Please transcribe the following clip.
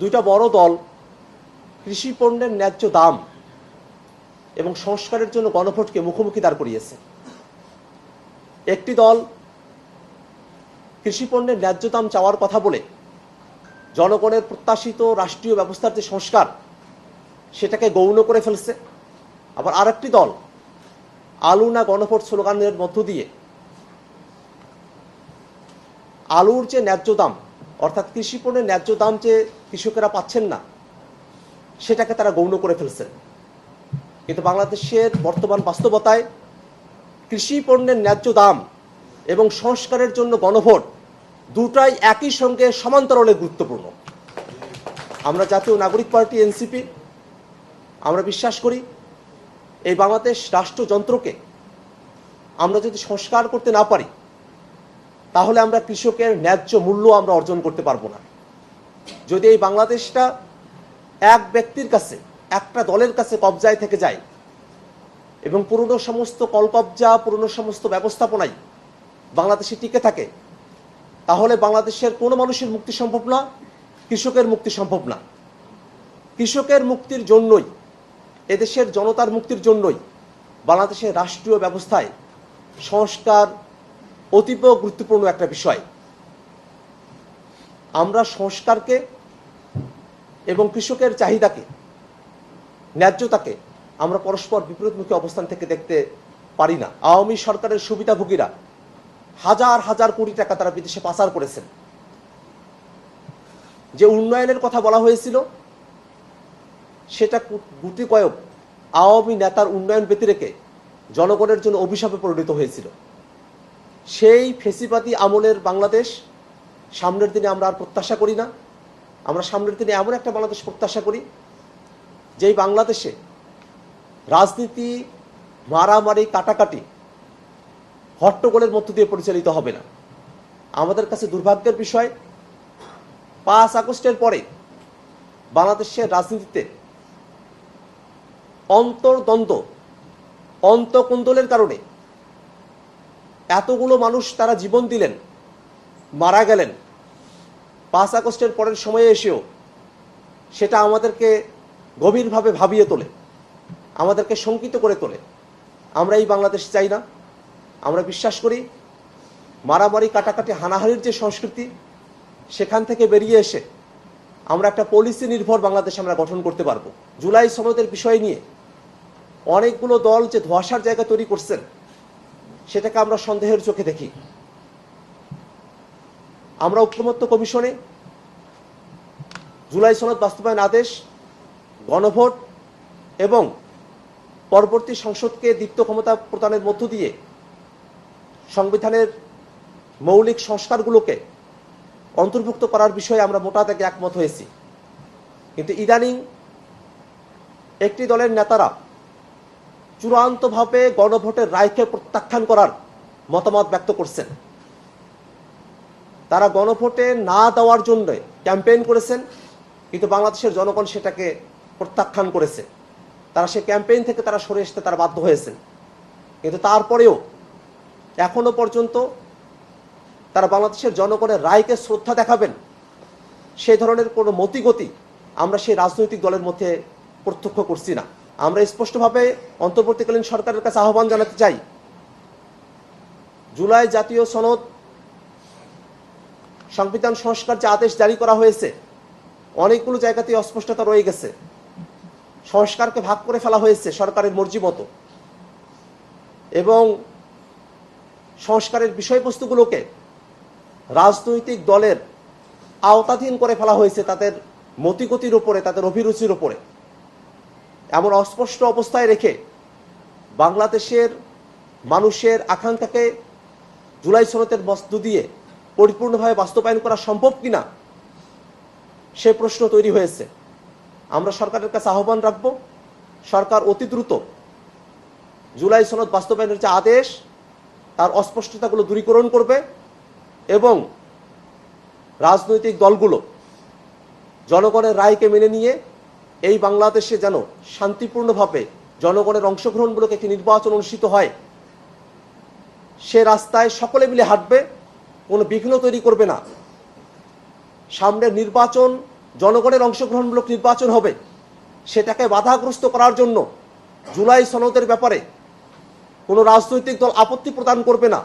দুইটা বড় দল কৃষি পণ্যের ন্যায্য দাম এবং সংস্কারের জন্য গণভোটকে মুখোমুখি দাঁড় করিয়েছে। একটি দল কৃষি পণ্যের ন্যায্য দাম চাওয়ার কথা বলে জনগণের প্রত্যাশিত রাষ্ট্রীয় ব্যবস্থার যে সংস্কার, সেটাকে গৌণ করে ফেলছে। আবার আরেকটি দল আলু না গণভোট স্লোগানের মধ্য দিয়ে আলুর যে ন্যায্য দাম অর্থাৎ কৃষি পণ্যের ন্যায্য দাম যে কৃষকেরা পাচ্ছেন না, সেটাকে তারা গৌণ করে ফেলছেন। কিন্তু বাংলাদেশের বর্তমান বাস্তবতায় কৃষি পণ্যের ন্যায্য দাম এবং সংস্কারের জন্য গণভোট দুটাই একই সঙ্গে সমান্তরালে গুরুত্বপূর্ণ। আমরা জাতীয় নাগরিক পার্টি, এনসিপি, আমরা বিশ্বাস করি এই বাংলাদেশ রাষ্ট্রযন্ত্রকে আমরা যদি সংস্কার করতে না পারি তাহলে আমরা কৃষকের ন্যায্য মূল্য আমরা অর্জন করতে পারব না। যদি এই বাংলাদেশটা এক ব্যক্তির কাছে, একটা দলের কাছে কবজায় থেকে যায় এবং পুরনো সমস্ত কলকবজা, পুরনো সমস্ত ব্যবস্থাপনাই বাংলাদেশে টিকে থাকে, তাহলে বাংলাদেশের কোনো মানুষের মুক্তি সম্ভব না, কৃষকের মুক্তি সম্ভব না। কৃষকের মুক্তির জন্যই, এদেশের জনতার মুক্তির জন্যই বাংলাদেশের রাষ্ট্রীয় ব্যবস্থায় সংস্কার অতীব গুরুত্বপূর্ণ একটা বিষয়। আমরা সংস্কারকে এবং কৃষকের চাহিদাকে, ন্যায্যতাকে আমরা পরস্পর বিপরীতমুখী অবস্থান থেকে দেখতে পারি না। আওয়ামী সরকারের সুবিধাভোগীরা হাজার হাজার কোটি টাকা তারা বিদেশে পাচার করেছেন। যে উন্নয়নের কথা বলা হয়েছিল, সেটা গুটি কয়েক আওয়ামী নেতার উন্নয়ন ব্যতিরেকে জনগণের জন্য অভিশাপে পরিণত হয়েছিল। সেই ফেসিপাতি আমলের বাংলাদেশ সামনের দিনে আমরা আর প্রত্যাশা করি না। আমরা সামনের দিনে এমন একটা বাংলাদেশ প্রত্যাশা করি, যেই বাংলাদেশে রাজনীতি মারামারি কাটাকাটি হট্টগোলের মধ্য দিয়ে পরিচালিত হবে না। আমাদের কাছে দুর্ভাগ্যের বিষয়, পাঁচ আগস্টের পরে বাংলাদেশের রাজনীতিতে অন্তর্দ্বন্দ্ব, অন্তকুন্দলের কারণে এতগুলো মানুষ তারা জীবন দিলেন, মারা গেলেন। পাঁচ আগস্টের পরের সময়ে এসেও সেটা আমাদেরকে গভীরভাবে ভাবিয়ে তোলে, আমাদেরকে শঙ্কিত করে তোলে। আমরা এই বাংলাদেশ চাই না। আমরা বিশ্বাস করি মারামারি, কাটাকাটি হানাহানির যে সংস্কৃতি, সেখান থেকে বেরিয়ে এসে আমরা একটা পলিসি নির্ভর বাংলাদেশ আমরা গঠন করতে পারব। জুলাই সনদের বিষয় নিয়ে অনেকগুলো দল যে ধোয়াশার জায়গা তৈরি করছেন সেটাকে আমরা সন্দেহের চোখে দেখি। আমরা ঐক্যমত্য কমিশনে জুলাই সনদ বাস্তবায়ন আদেশ, গণভোট এবং পরবর্তী সংসদকে দীপ্ত ক্ষমতা প্রদানের মধ্য দিয়ে সংবিধানের মৌলিক সংস্কারগুলোকে অন্তর্ভুক্ত করার বিষয়ে আমরা মোটা থেকে একমত হয়েছি। কিন্তু ইদানিং একটি দলের নেতারা চূড়ান্তভাবে গণভোটের রায়কে প্রত্যাখ্যান করার মতামত ব্যক্ত করছেন। তারা গণভোটে না দেওয়ার জন্য ক্যাম্পেইন করেছেন, কিন্তু বাংলাদেশের জনগণ সেটাকে প্রত্যাখ্যান করেছে। তারা সে ক্যাম্পেইন থেকে তারা সরে আসতে তারা বাধ্য হয়েছেন। কিন্তু তারপরেও এখনও পর্যন্ত তারা বাংলাদেশের জনগণের রায়কে শ্রদ্ধা দেখাবেন, সেই ধরনের কোনো মতিগতি আমরা সেই রাজনৈতিক দলের মধ্যে প্রত্যক্ষ করছি না। আমরা স্পষ্টভাবে অন্তর্বর্তীকালীন সরকারের কাছে আহ্বান জানাতে চাই। জুলাই জাতীয় সনদ সংবিধান সংস্কার যে আদেশ জারি করা হয়েছে, অনেকগুলো জায়গাতে অস্পষ্টতা রয়ে গেছে। সংস্কারকে ভাগ করে ফেলা হয়েছে সরকারের মর্জি মতো। এবং সংস্কারের বিষয়বস্তুগুলোকে রাজনৈতিক দলের আওতাধীন করে ফেলা হয়েছে তাদের মতিগতির উপরে, তাদের অভিরুচির উপরে। এমন অস্পষ্ট অবস্থায় রেখে বাংলাদেশের মানুষের আকাঙ্ক্ষাকে জুলাই সনতের বস্তু দিয়ে পরিপূর্ণভাবে বাস্তবায়ন করা সম্ভব কিনা, সে প্রশ্ন তৈরি হয়েছে। আমরা সরকারের কাছে আহ্বান রাখব, সরকার অতি দ্রুত জুলাই সনদ বাস্তবায়নের যে আদেশ, তার অস্পষ্টতাগুলো দূরীকরণ করবে এবং রাজনৈতিক দলগুলো জনগণের রায়কে মেনে নিয়ে এই বাংলাদেশে যেন শান্তিপূর্ণভাবে জনগণের অংশগ্রহণমূলক একটি নির্বাচন অনুষ্ঠিত হয়, সে রাস্তায় সকলে মিলে হাঁটবে, কোনো বিঘ্ন তৈরি করবে না। সামনের নির্বাচন, জনগণের অংশগ্রহণমূলক নির্বাচন হবে, সেটাকে বাধাগ্রস্ত করার জন্য জুলাই সনদের ব্যাপারে কোনো রাজনৈতিক দল আপত্তি প্রদান করবে না।